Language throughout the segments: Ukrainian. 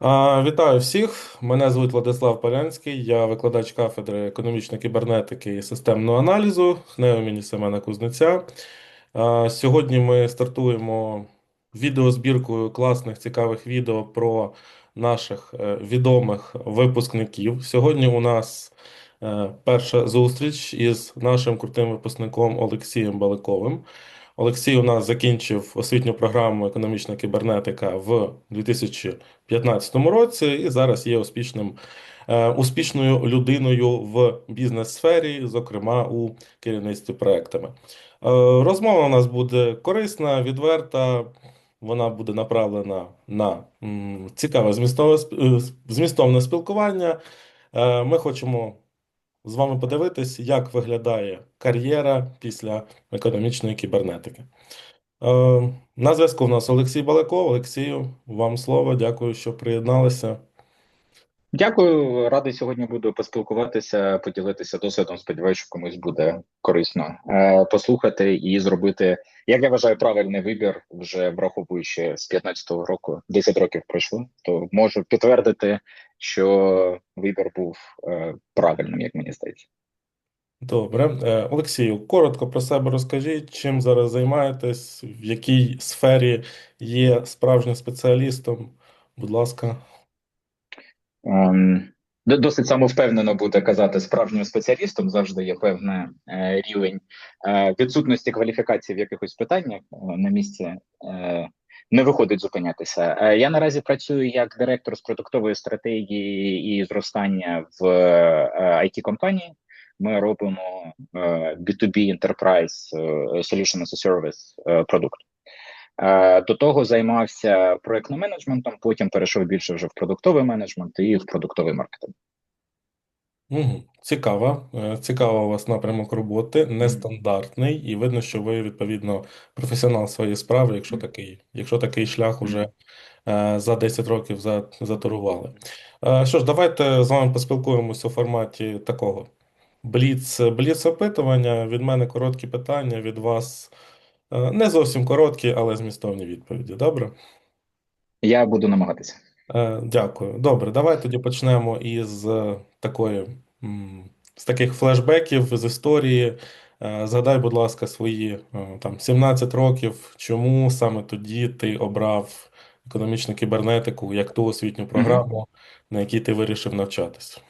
Вітаю всіх. Мене звуть Владислав Полянський, я викладач кафедри економічної кібернетики і системного аналізу ХНЕУ імені Семена Кузнеця. Сьогодні ми стартуємо відеозбіркою класних цікавих відео про наших е, відомих випускників. Сьогодні у нас е, перша зустріч із нашим крутим випускником Олексієм Баликовим. Олексій у нас закінчив освітню програму економічна кібернетика в 2015 році і зараз є успішним, е, успішною людиною в бізнес-сфері, зокрема у керівництві проектами. Е, Розмова у нас буде корисна, відверта. Вона буде направлена на цікаве змістове, е, змістовне спілкування. Ми хочемо з вами подивитись, як виглядає кар'єра після економічної кібернетики. Е, На зв'язку в нас Олексій Балаков. Олексію, вам слово. Дякую, що приєдналися. Дякую, радий сьогодні буду поспілкуватися, поділитися досвідом. Сподіваюся, що комусь буде корисно е, послухати і зробити, як я вважаю, правильний вибір, вже враховуючи з 15-го року, 10 років пройшло, то можу підтвердити, що вибір був е, правильним, як мені здається. Добре. Е, Олексію, коротко про себе розкажіть, чим зараз займаєтесь, в якій сфері є справжнім спеціалістом. Будь ласка. Ем, Досить самовпевнено буде казати справжнім спеціалістом. Завжди є певний е, рівень відсутності кваліфікації в якихось питаннях на місці. Е, не виходить зупинятися. Е, я наразі працюю як директор з продуктової стратегії і зростання в е, it компанії. Ми робимо е, B2B Enterprise е, Solution as a Service е, продукт. Е, До того займався проектним менеджментом, потім перейшов більше вже в продуктовий менеджмент і в продуктовий маркетинг. Цікаво. Е, Цікаво у вас напрямок роботи, Мгм. нестандартний, і видно, що ви, відповідно, професіонал своєї справи, якщо такий, якщо такий шлях уже е, за 10 років за- затурували. Е, Що ж, давайте з вами поспілкуємося у форматі такого бліц, бліц опитування. Від мене короткі питання, від вас е, не зовсім короткі, але змістовні відповіді. Добре? Я буду намагатися. Е, Дякую. Добре, давай тоді почнемо із е, такої, м, з таких флешбеків з історії. Е, Згадай, будь ласка, свої е, там 17 років. Чому саме тоді ти обрав економічну кібернетику як ту освітню Мгм. програму, на якій ти вирішив навчатись?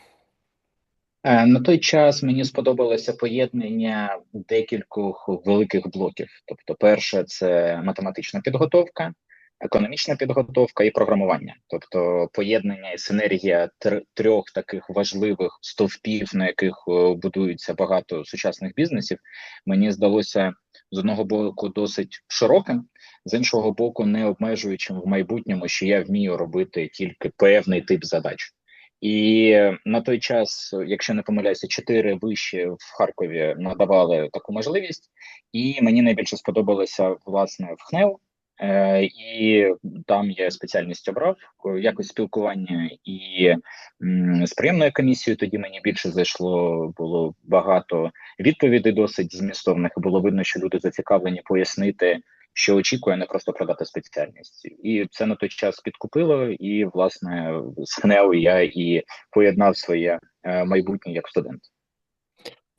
Е, На той час мені сподобалося поєднання декількох великих блоків. Тобто, перше це математична підготовка, економічна підготовка і програмування. Тобто, поєднання і синергія трьох таких важливих стовпів, на яких е, будується багато сучасних бізнесів, мені здалося з одного боку досить широким, з іншого боку, не обмежуючим в майбутньому, що я вмію робити тільки певний тип задач. І на той час, якщо не помиляюся, чотири виші в Харкові надавали таку можливість, і мені найбільше сподобалося власне в ХНЕУ. Е, і там я спеціальність обрав якось спілкування і м, з приємною комісією. Тоді мені більше зайшло. Було багато відповідей, досить змістовних. Було видно, що люди зацікавлені пояснити, що очікує, не просто продати спеціальність, і це на той час підкупило. І власне з ХНЕУ я і поєднав своє е, майбутнє як студент.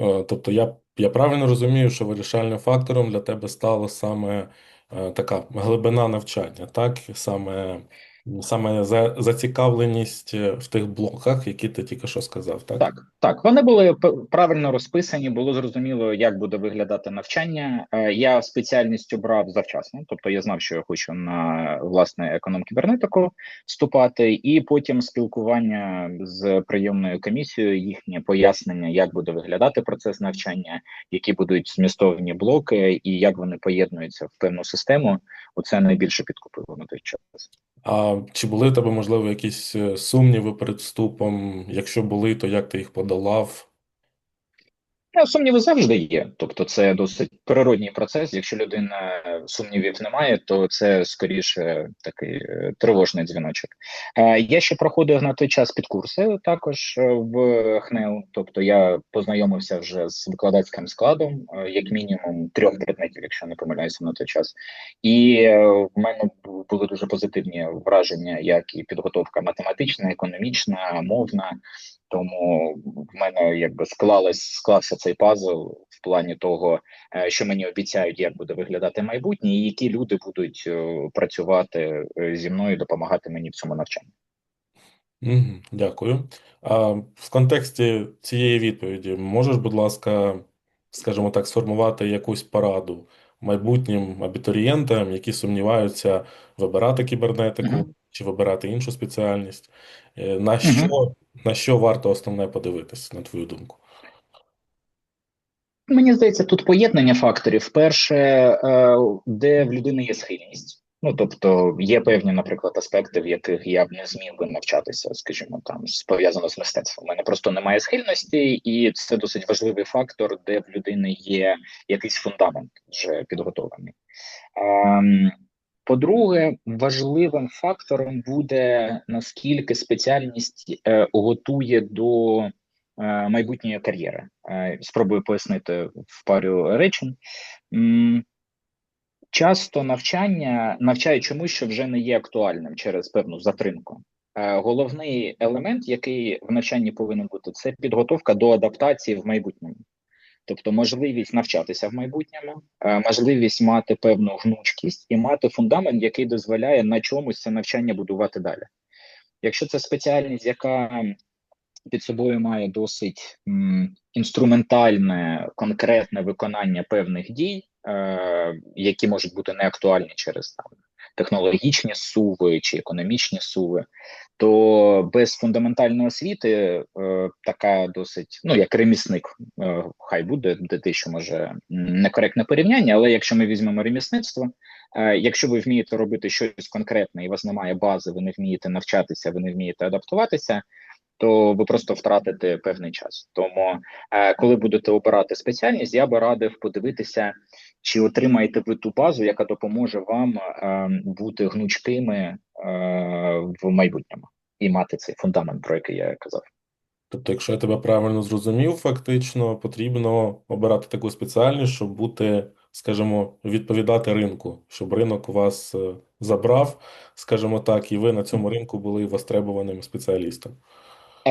Е, Тобто я, я правильно розумію, що вирішальним фактором для тебе стало саме така глибина навчання, так? Саме, саме за, зацікавленість е, в тих блоках, які ти тільки що сказав, так? Так, так, вони були правильно розписані, було зрозуміло, як буде виглядати навчання. Е, Я спеціальність обрав завчасно, тобто я знав, що я хочу на власне економ-кібернетику вступати, і потім спілкування з прийомною комісією, їхнє пояснення, як буде виглядати процес навчання, які будуть змістовні блоки, і як вони поєднуються в певну систему. Оце найбільше підкупило на той час. А чи були в тебе, можливо, якісь е, сумніви перед вступом? Якщо були, то як ти їх подолав? Е, Сумніви завжди є, тобто це досить природній процес. Якщо людина сумнівів немає, то це скоріше такий е, тривожний дзвіночок. Е, Я ще проходив на той час підкурси також е, в ХНЕУ, тобто я познайомився вже з викладацьким складом, е, як мінімум трьох предметів, якщо не помиляюся на той час. І е, в мене були дуже позитивні враження, як і підготовка математична, економічна, мовна. Тому в мене якби склалось склався цей пазл в плані того, е, що мені обіцяють, як буде виглядати майбутнє, і які люди будуть е, працювати е, зі мною, допомагати мені в цьому навчанні. Дякую. А в контексті цієї відповіді можеш, будь ласка, скажімо так, сформувати якусь пораду майбутнім абітурієнтам, які сумніваються вибирати кібернетику. Чи вибирати іншу спеціальність? Е, На що, на що варто основне подивитись, на твою думку? Мені здається, тут поєднання факторів. Перше, е, де в людини є схильність. Ну, тобто є певні, наприклад, аспекти, в яких я б не зміг би навчатися, скажімо, там пов'язано з мистецтвом. У мене просто немає схильності, і це досить важливий фактор, де в людини є якийсь фундамент вже підготовлений. Ем, По-друге, важливим фактором буде наскільки спеціальність е, готує до е, майбутньої кар'єри. Е, спробую пояснити в пару речень. Часто навчання навчає чомусь, що вже не є актуальним через певну затримку. Головний елемент, який в навчанні повинен бути, це підготовка до адаптації в майбутньому. Тобто можливість навчатися в майбутньому, е, можливість мати певну гнучкість і мати фундамент, який дозволяє на чомусь це навчання будувати далі. Якщо це спеціальність, яка під собою має досить інструментальне, конкретне виконання певних дій, е, які можуть бути неактуальні через там технологічні суви чи економічні суви, то без фундаментальної освіти е, така досить, ну як ремісник, е, хай буде де що може некоректне порівняння, але якщо ми візьмемо ремісництво, е, якщо ви вмієте робити щось конкретне, і у вас немає бази, ви не вмієте навчатися, ви не вмієте адаптуватися. То ви просто втратите певний час. Тому, е, коли будете обирати спеціальність, я би радив подивитися, чи отримаєте ви ту базу, яка допоможе вам е, бути гнучкими е, в майбутньому і мати цей фундамент, про який я казав. Тобто, якщо я тебе правильно зрозумів, фактично потрібно обирати таку спеціальність, щоб бути, скажімо, відповідати ринку, щоб ринок вас е, забрав, скажімо так, і ви на цьому ринку були востребованим спеціалістом.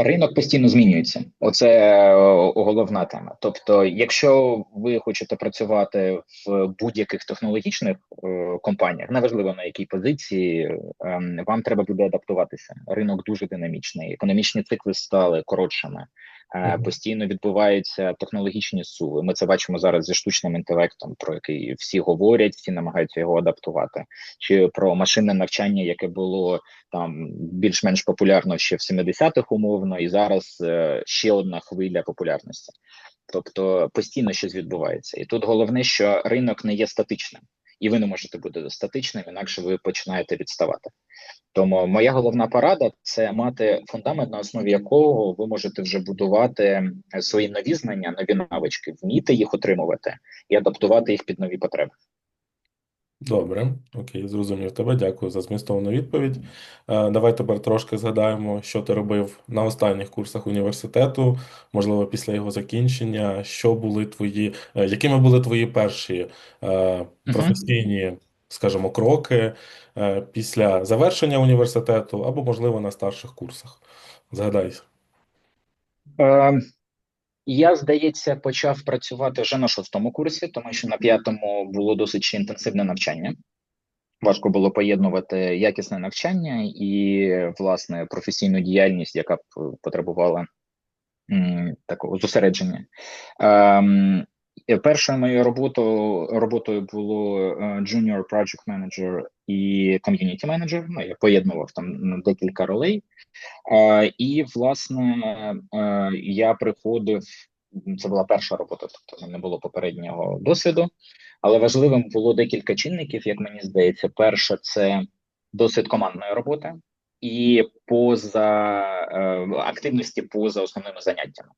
Ринок постійно змінюється. Оце е, головна тема. Тобто, якщо ви хочете працювати в будь-яких технологічних е, компаніях, неважливо на якій позиції, ем, вам треба буде адаптуватися. Ринок дуже динамічний, економічні цикли стали коротшими. Е. Постійно відбуваються технологічні суви. Ми це бачимо зараз зі штучним інтелектом, про який всі говорять, всі намагаються його адаптувати, чи про машинне навчання, яке було там більш-менш популярно ще в 70-х умовно, і зараз е, ще одна хвиля популярності. Тобто постійно щось відбувається, і тут головне, що ринок не є статичним, і ви не можете бути статичним, інакше ви починаєте відставати. Тому моя головна порада це мати фундамент, на основі якого ви можете вже будувати свої нові знання, нові навички, вміти їх отримувати і адаптувати їх під нові потреби. Добре, окей, зрозумів тебе. Дякую за змістовну відповідь. Е, Давай тепер трошки згадаємо, що ти робив на останніх курсах університету, можливо, після його закінчення. Що були твої, е, якими були твої перші е, професійні, скажімо, кроки е, після завершення університету або, можливо, на старших курсах? Згадай. Е, Я, здається, почав працювати вже на шостому курсі, тому що на п'ятому було досить інтенсивне навчання. Важко було поєднувати якісне навчання і, власне, професійну діяльність, яка потребувала м, такого зосередження. Ем, першою моєю роботою, роботою було е, Junior Project Manager і Community Manager. Ну, я поєднував там ну, декілька ролей. Е, і, власне, е, я приходив, це була перша робота, тобто не було попереднього досвіду, але важливим було декілька чинників, як мені здається. Перше, це досвід командної роботи і поза е, активності поза основними заняттями.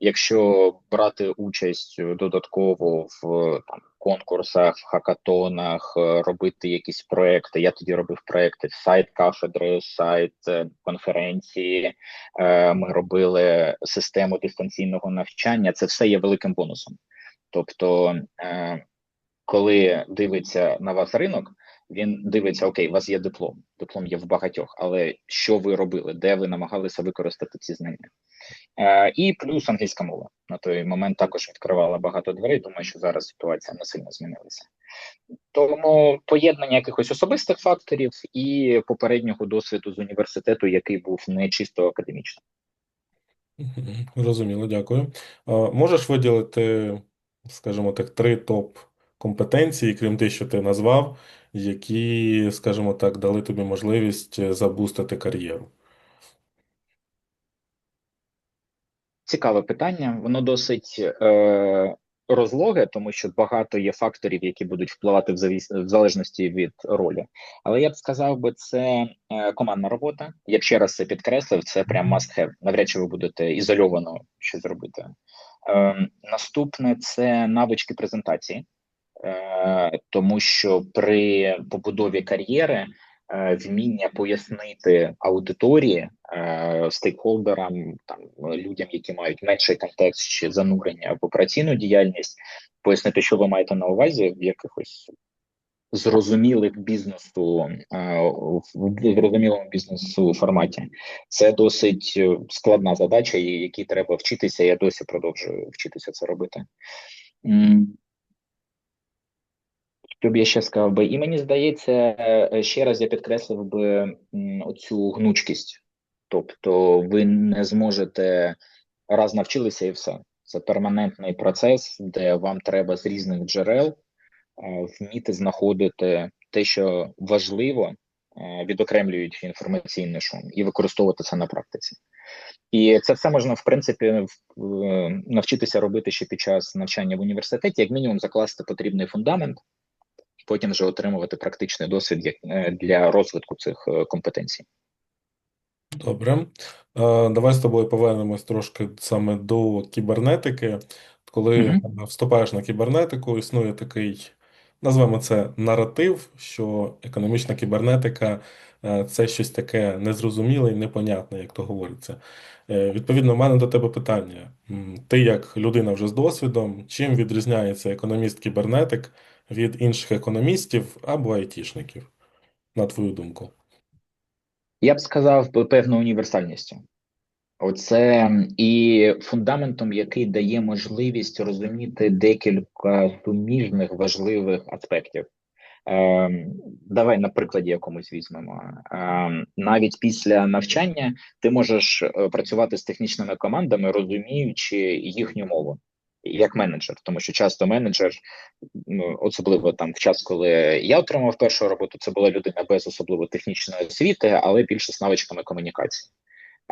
Якщо брати участь додатково в там конкурсах, хакатонах, е, робити якісь проекти. Я тоді робив проекти сайт кафедри, сайт е, конференції. Е, Ми робили систему дистанційного навчання. Це все є великим бонусом. Тобто, е, коли дивиться на вас ринок, він дивиться: Окей, у вас є диплом. Диплом є в багатьох, але що ви робили, де ви намагалися використати ці знання? Е, І плюс англійська мова на той момент також відкривала багато дверей. Думаю, що зараз ситуація не сильно змінилася. Тому поєднання якихось особистих факторів і попереднього досвіду з університету, який був не чисто академічним. Мгм. Зрозуміло, дякую. Можеш виділити, скажімо так, три топ компетенції, крім тих, що ти назвав, які, скажімо так, дали тобі можливість е, забустити кар'єру? Цікаве питання. Воно досить е, розлоге, тому що багато є факторів, які будуть впливати в завіс... в залежності від ролі. Але я б сказав би, це е, командна робота. Я б ще раз це підкреслив. Це прям must have. Навряд чи ви будете ізольовано щось робити. Е, наступне це навички презентації, тому що при побудові кар'єри. Е, вміння пояснити аудиторії, е, стейкхолдерам, там людям, які мають менший контекст чи занурення в операційну діяльність, пояснити, що ви маєте на увазі в якихось зрозумілих бізнесу е, в зрозумілому бізнесу форматі. Це досить складна задача, і якій треба вчитися. Я досі продовжую вчитися це робити. Що б я ще сказав би, і мені здається, е, ще раз я підкреслив би оцю гнучкість. Тобто, ви не зможете раз навчилися і все. Це перманентний процес, де вам треба з різних джерел е, вміти знаходити те, що важливо, е, відокремлюють інформаційний шум, і використовувати це на практиці. І це все можна в принципі навчитися робити ще під час навчання в університеті, як мінімум, закласти потрібний фундамент потім вже отримувати практичний досвід е, для розвитку цих е, компетенцій. Добре. Е, давай з тобою повернемось трошки саме до кібернетики. Коли Мгм. вступаєш на кібернетику, існує такий, назвемо це наратив, що економічна кібернетика це щось таке незрозуміле і непонятне, як то говориться. Відповідно, в мене до тебе питання. Ти, як людина вже з досвідом, чим відрізняється економіст-кібернетик від інших економістів або айтішників, на твою думку? Я б сказав певною універсальністю. Оце і фундаментом, який дає можливість розуміти декілька суміжних важливих аспектів. Ем, Давай на прикладі якомусь візьмемо. Ем, Навіть після навчання ти можеш е, працювати з технічними командами, розуміючи їхню мову як менеджер, тому що часто менеджер, ну особливо там в час, коли я отримав першу роботу, це була людина без особливо технічної освіти, але більше з навичками комунікації.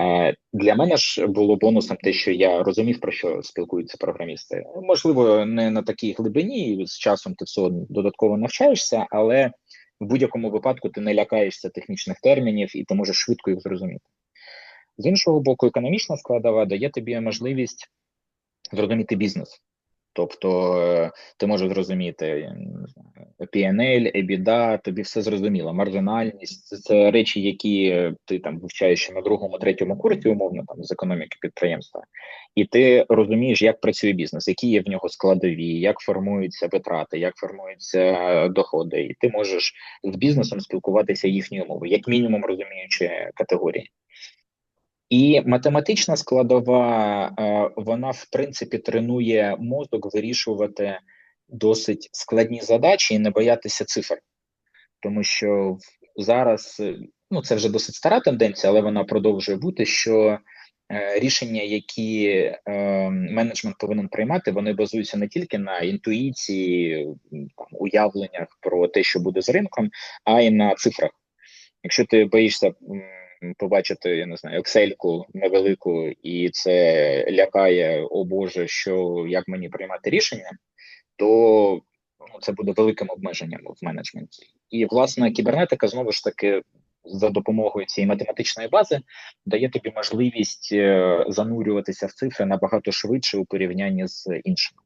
Е, Для мене ж було бонусом те, що я розумів, про що спілкуються програмісти. Можливо, не на такій глибині, з часом ти все додатково навчаєшся, але в будь-якому випадку ти не лякаєшся технічних термінів і ти можеш швидко їх зрозуміти. З іншого боку, економічна складова дає тобі можливість зрозуміти бізнес. Тобто е, ти можеш зрозуміти PNL, EBITDA, тобі все зрозуміло. Маржинальність це речі, які ти там вивчаєш на другому, третьому курсі, умовно там з економіки підприємства, і ти розумієш, як працює бізнес, які є в нього складові, як формуються витрати, як формуються доходи, і ти можеш з бізнесом спілкуватися їхньою мовою, як мінімум розуміючи категорії. І математична складова, е, вона в принципі тренує мозок вирішувати досить складні задачі і не боятися цифр, тому що зараз ну це вже досить стара тенденція, але вона продовжує бути. що е, Рішення, які е, менеджмент повинен приймати, вони базуються не тільки на інтуїції, уявленнях про те, що буде з ринком, а й на цифрах. Якщо ти боїшся побачити, я не знаю, Excel-ку невелику, і це лякає, о Боже, що як мені приймати рішення, то ну, це буде великим обмеженням в менеджменті. І власне кібернетика знову ж таки за допомогою цієї математичної бази дає тобі можливість е, занурюватися в цифри набагато швидше у порівнянні з іншими.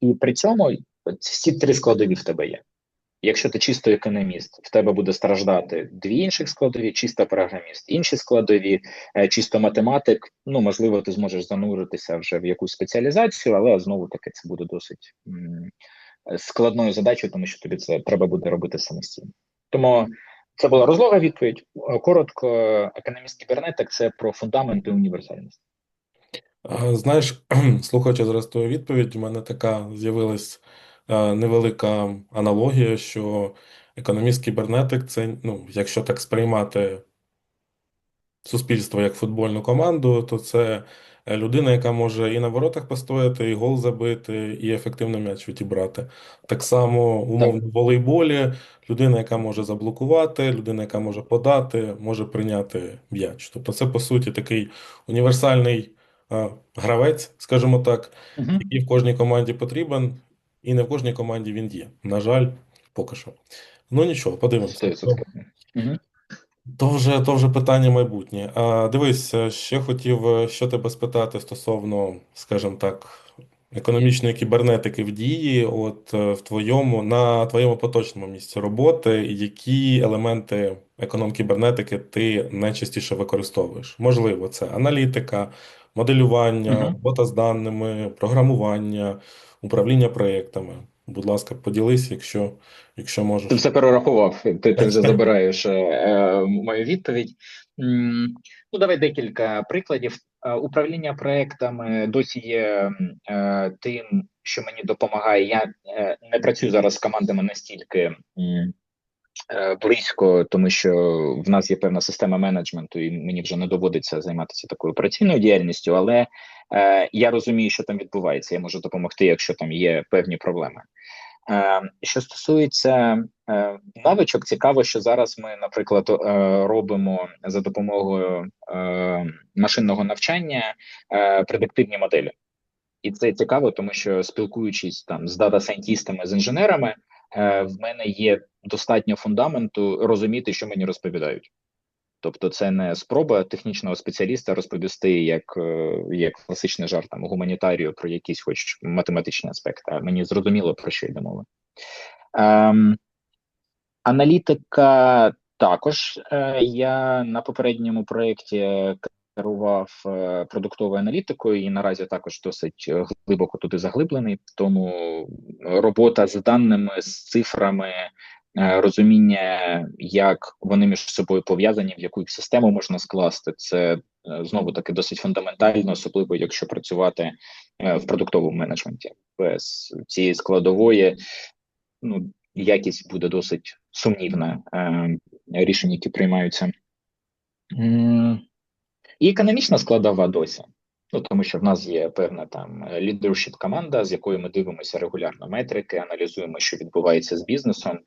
І при цьому всі три складові в тебе є. Якщо ти чисто економіст, в тебе буде страждати дві інших складові, чисто програміст, інші складові, е, чисто математик. Ну можливо, ти зможеш зануритися вже в якусь спеціалізацію, але знову таки це буде досить складною задачею, тому що тобі це треба буде робити самостійно. Тому це була розлога відповідь. Коротко, економіст кібернетик це про фундаменти універсальності. А, Знаєш, слухаючи зараз твою відповідь, у мене така з'явилась невелика аналогія, що економіст-кібернетик це, ну, якщо так сприймати суспільство як футбольну команду, то це е, людина, яка може і на воротах постояти, і гол забити, і ефективно м'яч відібрати. Так само, умовно, в волейболі людина, яка може заблокувати, людина, яка може подати, може прийняти м'яч. Тобто це, по суті, такий універсальний е, гравець, скажімо так, який в кожній команді потрібен, і не в кожній команді він є. На жаль, поки що. Ну нічого, подивимося. Угу. То вже, то вже питання майбутнє. А, дивись, е, ще хотів е, що тебе спитати стосовно, скажімо так, економічної кібернетики в дії, от е, в твоєму, на твоєму поточному місці роботи, які елементи економ-кібернетики ти найчастіше використовуєш? Можливо, це аналітика, моделювання, робота з даними, програмування, управління проєктами. Будь ласка, поділись, якщо, якщо можеш. Ти все перерахував. Ти, ти вже забираєш е, е, мою відповідь. Ну, давай декілька прикладів. Е, Управління проектами досі є е, тим, що мені допомагає. Я е, не працюю зараз з командами настільки е, близько, тому що в нас є певна система менеджменту, і мені вже не доводиться займатися такою операційною діяльністю, але е, я розумію, що там відбувається. Я можу допомогти, якщо там є певні проблеми. Е, Що стосується е, навичок, цікаво, що зараз ми, наприклад, е, робимо за допомогою е, машинного навчання е, предиктивні моделі. І це цікаво, тому що спілкуючись там з дата-сайентістами, з інженерами, е, в мене є достатньо фундаменту розуміти, що мені розповідають. Тобто, це не спроба технічного спеціаліста розповісти як, е, як класичний жарт там гуманітарію про якісь хоч математичні аспекти, а мені зрозуміло про що йде мова. Ем, аналітика також. Е, я на попередньому проєкті керував е, продуктовою аналітикою і наразі також досить глибоко туди заглиблений. Тому робота з даними, з цифрами, розуміння, як вони між собою пов'язані, в яку їх систему можна скласти, це е, знову таки досить фундаментально, особливо якщо працювати е, в продуктовому менеджменті. Без цієї складової ну, якість буде досить сумнівна е, рішень, які приймаються. І економічна складова досі. Ну, тому що в нас є певна там leadership команда, з якою ми дивимося регулярно метрики, аналізуємо, що відбувається з бізнесом,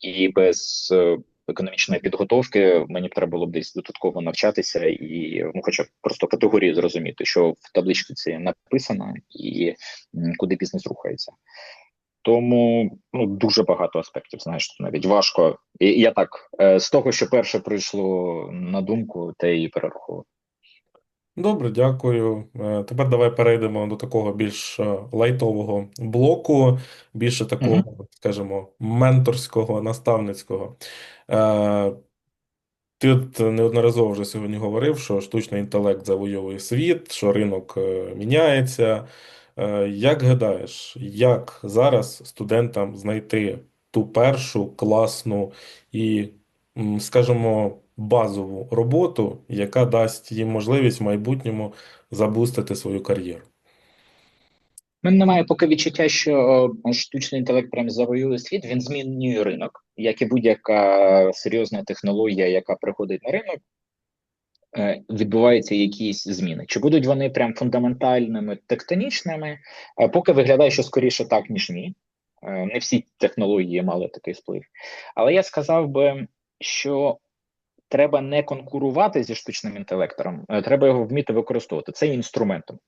і без е, економічної підготовки мені б треба було б десь додатково навчатися і ну, хоча б просто категорії зрозуміти, що в табличці це написано і куди бізнес рухається. Тому ну дуже багато аспектів. Знаєш, навіть важко. І я так е, з того, що перше прийшло на думку, те і перерахував. Добре, дякую. Е, Тепер давай перейдемо до такого більш е, лайтового блоку, більше такого, скажімо, менторського, наставницького. Е, Ти от неодноразово вже сьогодні говорив, що штучний інтелект завойовує світ, що ринок е, міняється. Е, Як гадаєш, як зараз студентам знайти ту першу класну і, м, скажімо, базову роботу, яка дасть їм можливість в майбутньому забустити свою кар'єру? У мене немає поки відчуття, що е, штучний інтелект прям завоює світ. Він змінює ринок, як і будь-яка серйозна технологія, яка приходить на ринок. е, Відбуваються якісь зміни. Чи будуть вони прям фундаментальними, тектонічними? Е, Поки виглядає, що скоріше так, ніж ні. Не всі технології мали такий вплив. Але я сказав би, що треба не конкурувати зі штучним інтелектом, е, треба його вміти використовувати. Це інструментом.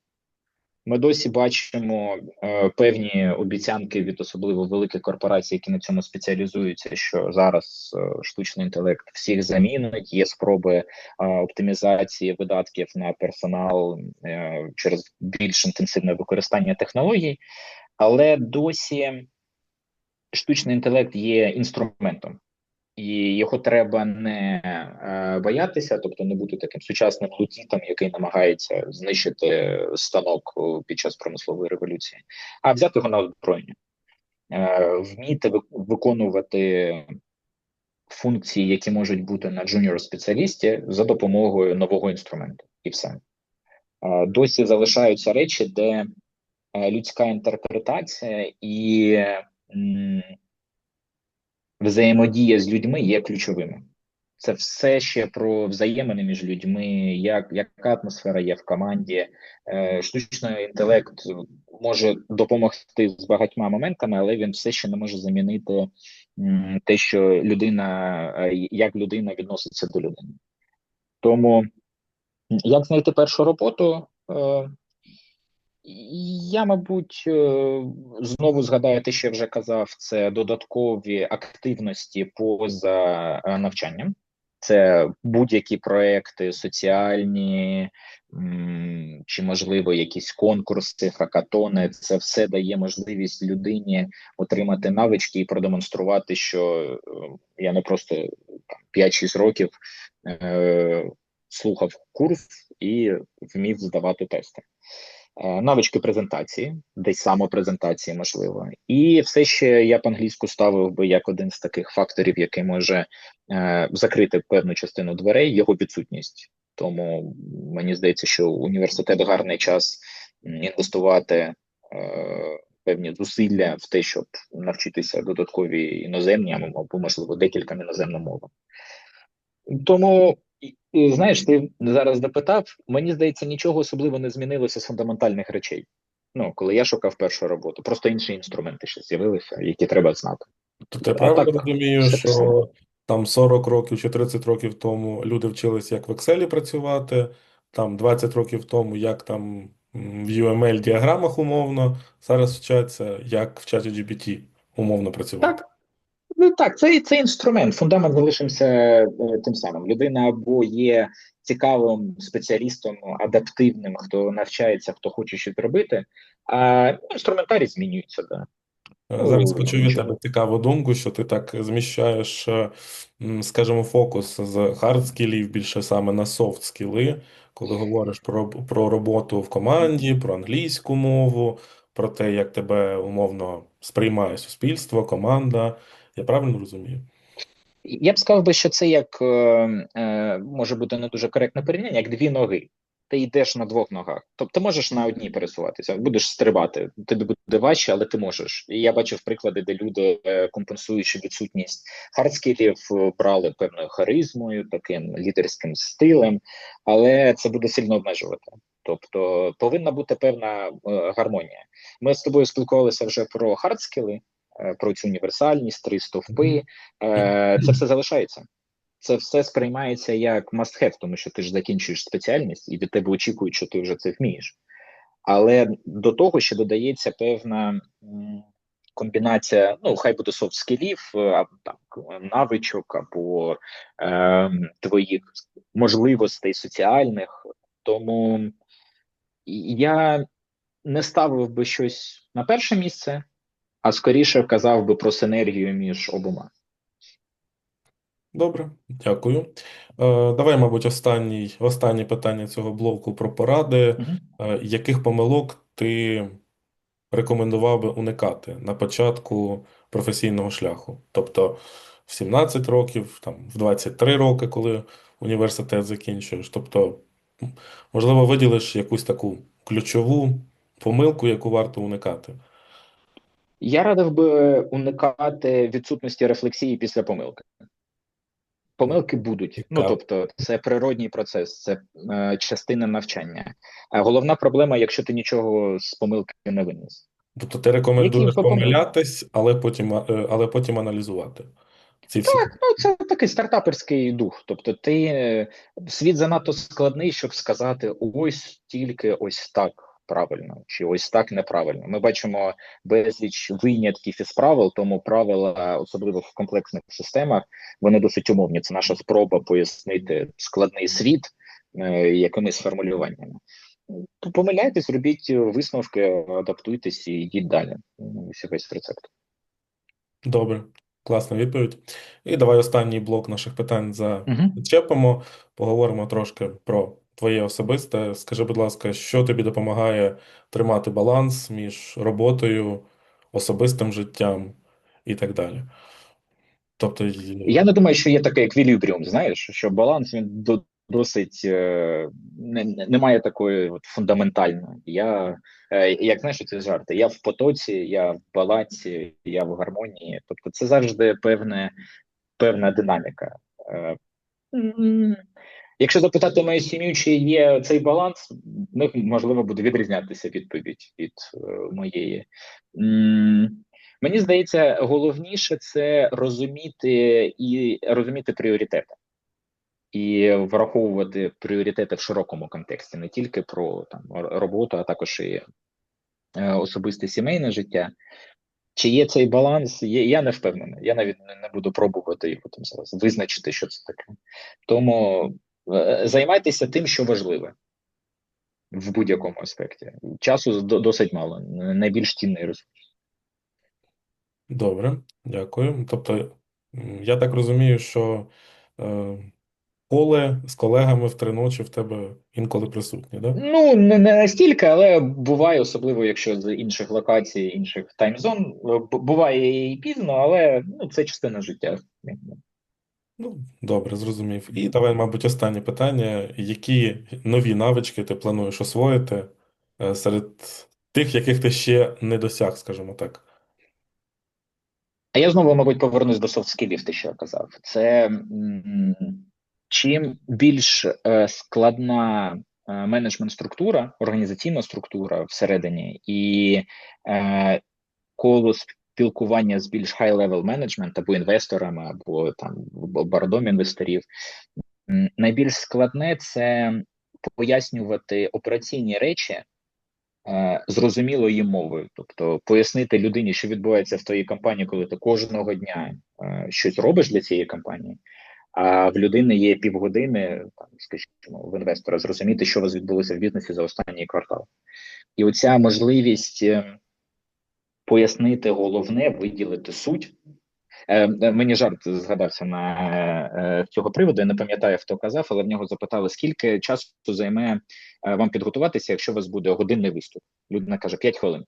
Ми досі бачимо е, певні обіцянки від особливо великих корпорацій, які на цьому спеціалізуються. Що зараз е, штучний інтелект всіх замінить. Є спроби е, оптимізації видатків на персонал е, через більш інтенсивне використання технологій, але досі штучний інтелект є інструментом. І його треба не е, боятися, тобто не бути таким сучасним лутітом, який намагається знищити станок е, під час промислової революції, а взяти його на озброєння, е, вміти виконувати функції, які можуть бути на джуніор спеціалісті за допомогою нового інструменту, і все. Е, досі залишаються речі, де е, людська інтерпретація і м, взаємодія з людьми є ключовими. Це все ще про взаємини між людьми, як, яка атмосфера є в команді. Е, штучний інтелект може допомогти з багатьма моментами, але він все ще не може замінити м, те, що людина, е, як людина відноситься до людини. Тому як знайти першу роботу? Е, я, мабуть, е, знову згадаю те, що я вже казав, це додаткові активності поза е, навчанням. Це будь-які проекти соціальні, чи, можливо, якісь конкурси, хакатони. Це все дає можливість людині отримати навички і продемонструвати, що е, я не просто там 5-6 років е, слухав курс і вмів здавати тести. Е, навички презентації, десь самопрезентації, можливо, і все ще я б англійську ставив би як один з таких факторів, який може е, закрити певну частину дверей, його відсутність. Тому мені здається, що університет гарний час інвестувати е, певні зусилля в те, щоб навчитися додаткові іноземні або, можливо, декільком іноземним мовам. Тому і, знаєш, ти зараз допитав, мені здається, нічого особливо не змінилося з фундаментальних речей. Ну, коли я шукав першу роботу, просто інші інструменти ще з'явилися, які треба знати. То ти А правильно так, розумію, що там 40 років чи 30 років тому люди вчились, як в Excel працювати, там 20 років тому, як там в UML діаграмах умовно, зараз вчаться, як в чаті GPT умовно працювати. Так, ну так, це, це інструмент. Фундамент залишився е, тим самим. Людина або є цікавим спеціалістом, адаптивним, хто навчається, хто хоче щось робити, а ну, інструментарій змінюється. Да. Е, Зараз Ну, почую від тебе цікаву думку, що ти так зміщаєш, е, скажімо, фокус з хард скілів більше саме на софт скіли, коли говориш про, про роботу в команді, про англійську мову, про те, як тебе умовно сприймає суспільство, команда. Я правильно розумію? Я б сказав би, що це як е, е, може бути не дуже коректне порівняння, як дві ноги. Ти йдеш на двох ногах. Тобто можеш на одній пересуватися, будеш стрибати. Тобі буде важче, але ти можеш. І я бачив приклади, де люди, е, компенсуючи відсутність хардскілів, брали певною харизмою, таким лідерським стилем, але це буде сильно обмежувати. Тобто повинна бути певна гармонія. Ми з тобою спілкувалися вже про хардскіли, про цю універсальність, три стовпи. Е, це все залишається. Це все сприймається як must have, тому що ти ж закінчуєш спеціальність і від тебе очікують, що ти вже це вмієш. Але до того ще додається певна комбінація, ну, хай буде софт скілів, так, навичок або е, твоїх можливостей соціальних. Тому я не ставив би щось на перше місце, а скоріше казав би про синергію між обома. Добре, дякую. Е, давай, мабуть, останній, останнє питання цього блоку про поради. Мгм. Е, яких помилок ти рекомендував би уникати на початку професійного шляху? Тобто в 17 років, там, в 23 роки, коли університет закінчуєш. Тобто, можливо, виділиш якусь таку ключову помилку, яку варто уникати. Я радив би уникати відсутності рефлексії після помилки. Помилки будуть. Ну тобто, це природній процес, це е, частина навчання. А головна проблема, якщо ти нічого з помилки не виніс. Тобто ти рекомендуєш помилятись, але потім, е, але потім аналізувати ці всі. Так, ну це такий стартаперський дух. Тобто, ти е, світ занадто складний, щоб сказати ось тільки ось так правильно, чи ось так неправильно. Ми бачимо безліч винятків із правил, тому правила, особливо в комплексних системах, вони досить умовні. Це наша спроба пояснити складний світ е, якимись формулюваннями. Помиляйтесь, робіть висновки, адаптуйтесь і йдіть далі. Ось весь рецепт. Добре, класна відповідь. І давай останній блок наших питань Угу. зачепимо, поговоримо трошки про твоє особисте. Скажи, будь ласка, що тобі допомагає тримати баланс між роботою, особистим життям і так далі? Тобто, Я не думаю, що є такий еквілібріум, знаєш, що баланс він досить е, не, не- немає такої от фундаментальної. Я е, як знаєш, це жарти. Я в потоці, я в балансі, я в гармонії. Тобто, це завжди певне, певна динаміка. Якщо запитати мою сім'ю, чи є цей баланс, в них можливо буде відрізнятися відповідь від е, моєї. Мені здається, головніше це розуміти і розуміти пріоритети, і враховувати пріоритети в широкому контексті, не тільки про там роботу, а також і е, особисте сімейне життя. Чи є цей баланс? Є, я не впевнений. Я навіть не, буду пробувати його там зараз визначити, що це таке. Тому займайтеся тим, що важливе в будь-якому аспекті. Часу досить мало, найбільш цінний ресурс. добре, дякую. Тобто, я так розумію, що е, поле з колегами в три ночі в тебе інколи присутнє, да? Ну, не, не настільки, але буває, особливо якщо з інших локацій, інших таймзон. Буває і пізно, але ну, це частина життя. Ну, добре, зрозумів. І давай, мабуть, останнє питання. Які нові навички ти плануєш освоїти е, серед тих, яких ти ще не досяг, скажімо так? А я знову, мабуть, повернусь до софт-скілів, те, що казав. Це чим більш е, складна е, менеджмент структура, організаційна структура всередині, і е, коло спілкування з більш high-level менеджмент або інвесторами, або там бордом інвесторів, найбільш складне це пояснювати операційні речі е, зрозумілою мовою, тобто пояснити людині, що відбувається в твоїй компанії, коли ти кожного дня е, щось робиш для цієї компанії. А в людини є півгодини, там, скажімо, в інвестора зрозуміти, що у вас відбулося в бізнесі за останній квартал. І оця можливість е, пояснити головне, виділити суть. Е, е, мені жарт згадався на е, цього приводу. Я не пам'ятаю, хто казав, але в нього запитали, скільки часу займе е, вам підготуватися, якщо у вас буде годинний виступ. Людина каже: 5 хвилин.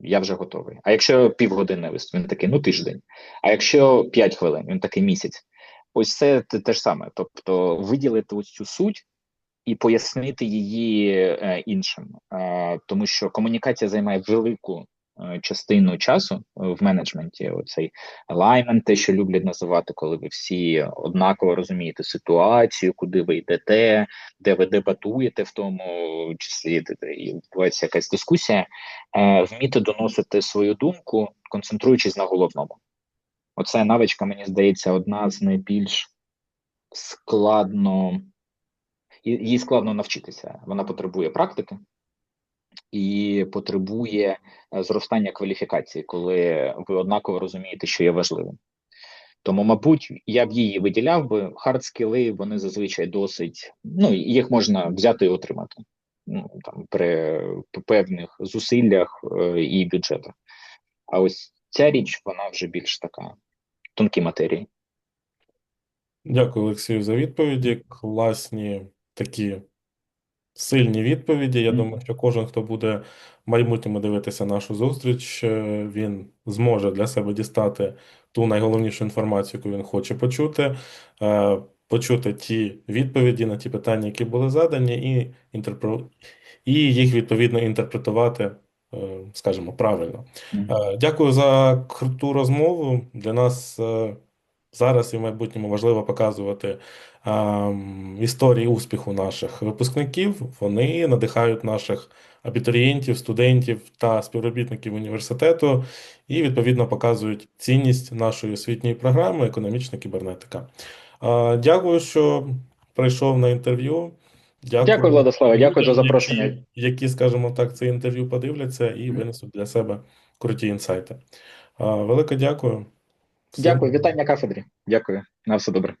Я вже готовий. А якщо півгодинний виступ, він такий, ну тиждень. А якщо 5 хвилин, він такий місяць. Ось це те, те ж саме. Тобто виділити ось цю суть і пояснити її е, іншим, е, тому що комунікація займає велику е, частину часу е, в менеджменті. Оцей alignment, те, що люблять називати, коли ви всі однаково розумієте ситуацію, куди ви йдете, де ви дебатуєте, в тому числі і відбувається якась дискусія, е, вміти доносити свою думку, концентруючись на головному. Оця навичка, мені здається, одна з найбільш складно їй складно навчитися. Вона потребує практики і потребує е, зростання кваліфікації, коли ви однаково розумієте, що є важливим. Тому, мабуть, я б її виділяв би. Хардскіли вони зазвичай досить, ну їх можна взяти і отримати. Ну там при певних зусиллях е, і бюджетах. А ось ця річ, вона вже більш така тонкі матерії. Дякую, Олексію, за відповіді. Класні такі сильні відповіді. Я думаю, що кожен, хто буде в майбутньому дивитися нашу зустріч, е, він зможе для себе дістати ту найголовнішу інформацію, яку він хоче почути, е, почути ті відповіді на ті питання, які були задані, і інтерпре- і їх відповідно інтерпретувати, е, скажімо, правильно. Дякую за круту розмову. Для нас зараз і в майбутньому важливо показувати ем, історії успіху наших випускників. Вони надихають наших абітурієнтів, студентів та співробітників університету і відповідно показують цінність нашої освітньої програми Економічна кібернетика. Е, Дякую, що прийшов на інтерв'ю. Дякую, Владиславе, дякую за запрошення. Які, які, скажімо так, це інтерв'ю подивляться і винесуть для себе круті інсайти. Велике дякую. Дякую, вітання кафедрі. Дякую, на все добре.